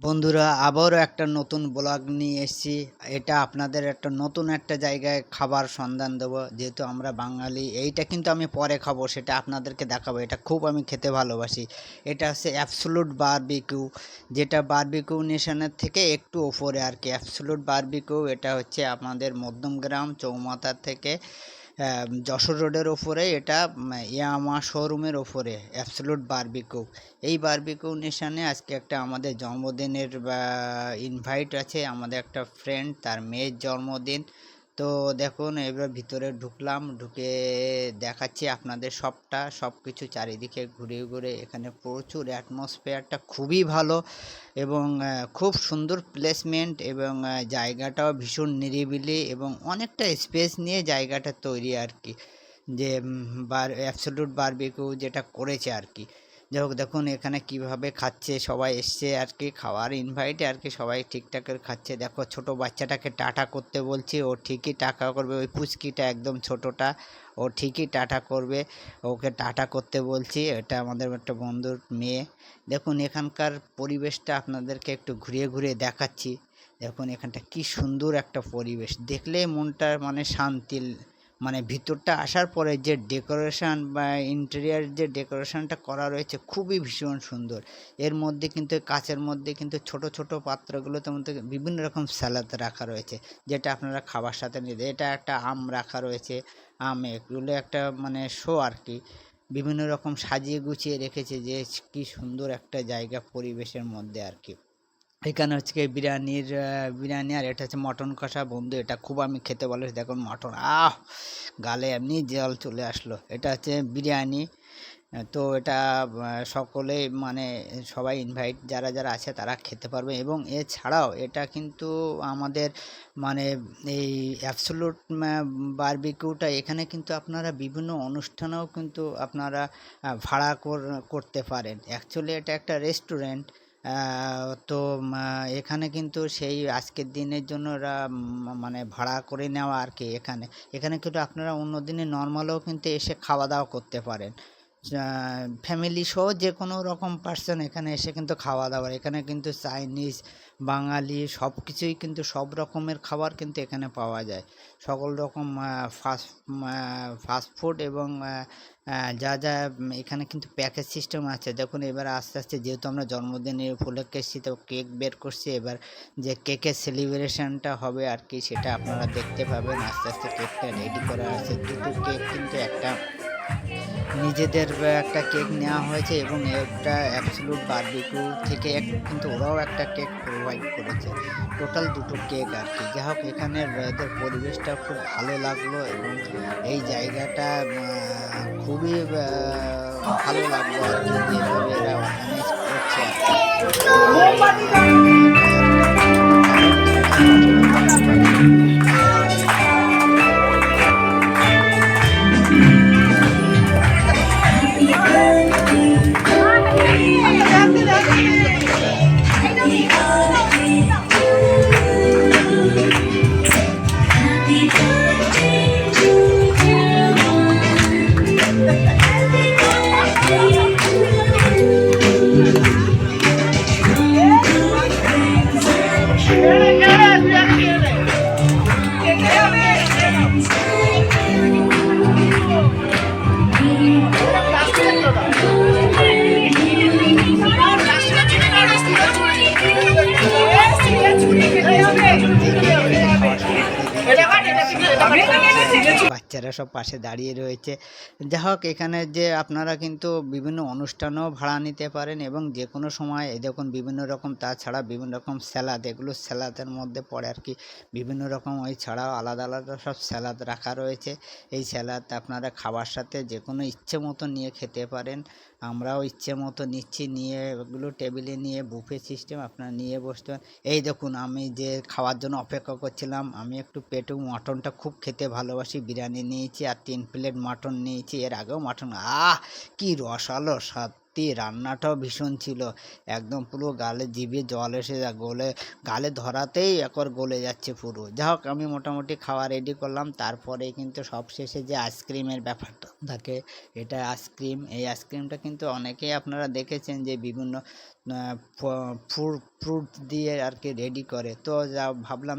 বন্ধুরা, আবারও একটা নতুন ব্লগ নিয়ে এসেছি। এটা আপনাদের একটা নতুন একটা জায়গায় খাবার সন্ধান দেবো। যেহেতু আমরা বাঙালি, এইটা কিন্তু আমি পরে খাব, সেটা আপনাদেরকে দেখাবো। এটা খুব আমি খেতে ভালোবাসি। এটা হচ্ছে অ্যাবসোলুট বারবিকিউ, যেটা বারবিকিউ নেশনের থেকে একটু ওপরে আর কি। অ্যাবসোলুট বারবিকিউ, এটা হচ্ছে আমাদের মধ্যমগ্রাম চৌমাথা থেকে যশোর রোডের ওপরে এটা ইয়ামা শোরুমের ওপরে অ্যাবসোলুট বারবিকিউ এই বারবিকিউ নেশানে আজকে একটা আমাদের জন্মদিনের ইনভাইট আছে, আমাদের একটা ফ্রেন্ড তার মেয়ের জন্মদিন। তো দেখুন, এবার ভিতরে ঢুকলাম, ঢুকে দেখাচ্ছি আপনাদের সবটা। সব কিছু চারিদিকে ঘুরে ঘুরে এখানে প্রচুর অ্যাটমসফিয়ারটা খুবই ভালো এবং খুব সুন্দর প্লেসমেন্ট এবং জায়গাটাও ভীষণ নিরিবিলি এবং অনেকটা স্পেস নিয়ে জায়গাটা তৈরি আর কি। যে বার অ্যাবসোলুট বারবিকিউ যেটা করেছে আর কি। যাই হোক দেখুন এখানে কীভাবে খাচ্ছে, সবাই এসছে আর কি, খাওয়ার ইনভাইটে আর কি, সবাই ঠিকঠাক খাচ্ছে। দেখো, ছোট বাচ্চাটাকে টাটা করতে বলছি, ও ঠিকই টাকা করবে, ওই পুচকিটা একদম ছোটটা, ও ঠিকই টাটা করবে, ওকে টাটা করতে বলছি, এটা আমাদের একটা বন্ধুর মেয়ে। দেখুন, এখানকার পরিবেশটা আপনাদেরকে একটু ঘুরিয়ে ঘুরিয়ে দেখাচ্ছি। দেখুন, এখানটা কি সুন্দর একটা পরিবেশ, দেখলে মনটা মানে শান্তি মানে ভিতরটা আসার পরে যে ডেকোরেশন বা ইন্টেরিয়ার যে ডেকোরেশনটা করা রয়েছে খুবই ভীষণ সুন্দর। এর মধ্যে কিন্তু, কাচের মধ্যে কিন্তু ছোট ছোট পাত্রগুলোতে মধ্যে বিভিন্ন রকম স্যালাদ রাখা রয়েছে, যেটা আপনারা খাবার সাথে নিতে এটা একটা আম রাখা রয়েছে, আম এগুলো একটা মানে শো আর কি। বিভিন্ন রকম সাজিয়ে গুছিয়ে রেখেছে যে কি সুন্দর একটা জায়গা পরিবেশের মধ্যে আর কি। এখানে হচ্ছে কি বিরিয়ানির বিরিয়ানি আর এটা হচ্ছে মটন কষা। বন্ধু, এটা খুব আমি খেতে ভালো দেখুন মটন, আহ, গালে এমনি জল চলে আসলো। এটা হচ্ছে বিরিয়ানি। তো এটা সকলে মানে সবাই ইনভাইট যারা যারা আছে তারা খেতে পারবে। এবং এছাড়াও এটা কিন্তু আমাদের মানে এই অ্যাবসোলুট বারবিকিউটা এখানে কিন্তু আপনারা বিভিন্ন অনুষ্ঠানেও কিন্তু আপনারা ভাড়া কর- করতে পারেন। অ্যাকচুয়ালি এটা একটা রেস্টুরেন্ট তো এখানে কিন্তু সেই আজকের দিনের জন্য ওরা মানে ভাড়া করে নেওয়া আর কি এখানে। এখানে কিন্তু আপনারা অন্য দিনে নর্মালও কিন্তু এসে খাওয়া দাওয়া করতে পারেন। ফ্যামিলি সহ যে কোনো রকম পার্সন এখানে এসে কিন্তু খাওয়া দাওয়ার এখানে কিন্তু চাইনিজ বাঙালি সব কিছুই কিন্তু সব রকমের খাবার কিন্তু এখানে পাওয়া যায়। সকল রকম ফাস্ট ফাস্ট ফুড এবং যা যা এখানে কিন্তু প্যাকেজ সিস্টেম আছে। দেখুন, এবার আস্তে আস্তে যেহেতু আমরা জন্মদিনের উপলক্ষে এসেছি, তো কেক বের করছি, এবার যে কেকের সেলিব্রেশনটা হবে আর কি, সেটা আপনারা দেখতে পাবেন। আস্তে আস্তে কেকটা রেডি করা আছে। দুটো কেক কিন্তু একটা নিজেদের একটা কেক নেওয়া হয়েছে এবং একটা অ্যাবসলুট বারবিকিউ থেকে এক- কিন্তু ওরাও একটা কেক প্রোভাইড করেছে। টোটাল দুটো কেক আর কি যাই হোক এখানের এদের পরিবেশটা খুব ভালো লাগল এবং এই জায়গাটা খুবই ভালো লাগল আর কি যেভাবে এরা অর্গানাইজ করছে আর কি। বাচ্চারা সব পাশে দাঁড়িয়ে রয়েছে। যা হোক, এখানে যে আপনারা কিন্তু বিভিন্ন অনুষ্ঠানেও ভাড়া নিতে পারেন এবং যে কোনো সময়, এই দেখুন, বিভিন্ন রকম, তাছাড়া বিভিন্ন রকম স্যালাদ, এগুলো স্যালাদের মধ্যে পড়ে আর কি। বিভিন্ন রকম ওই ছাড়াও আলাদা আলাদা সব স্যালাদ রাখা রয়েছে। এই স্যালাদ আপনারা খাবার সাথে যে কোনো ইচ্ছে মতো নিয়ে খেতে পারেন। আমরাও ইচ্ছে মতো নিচ্ছি, নিয়ে এগুলো টেবিলে নিয়ে বুফে সিস্টেম আপনারা নিয়ে বসতে এই দেখুন, আমি যে খাওয়ার জন্য অপেক্ষা করছিলাম, আমি একটু পেটু মটনটা খুব খেতে ভালোবাসি, বিরিয়ানি নিয়েছি আর তিন প্লেট মাটন নিয়েছি, এর আগেও মাটন। আহ, কি রসালো সত্যি, রান্নাটাও ভীষণ ছিল। একদম পুরো গালে জিভে জল এসে যা, গলে, গালে ধরাতেই একবার গলে যাচ্ছে পুরো। যা হোক, আমি মোটামুটি খাওয়া রেডি করলাম। তারপরে কিন্তু সবশেষে যে আইসক্রিমের ব্যাপারটা থাকে, এটা আইসক্রিম এই আইসক্রিমটা কিন্তু অনেকেই আপনারা দেখেছেন যে বিভিন্ন ফ্রুট দিয়ে আর কি রেডি করে। তো যা, ভাবলাম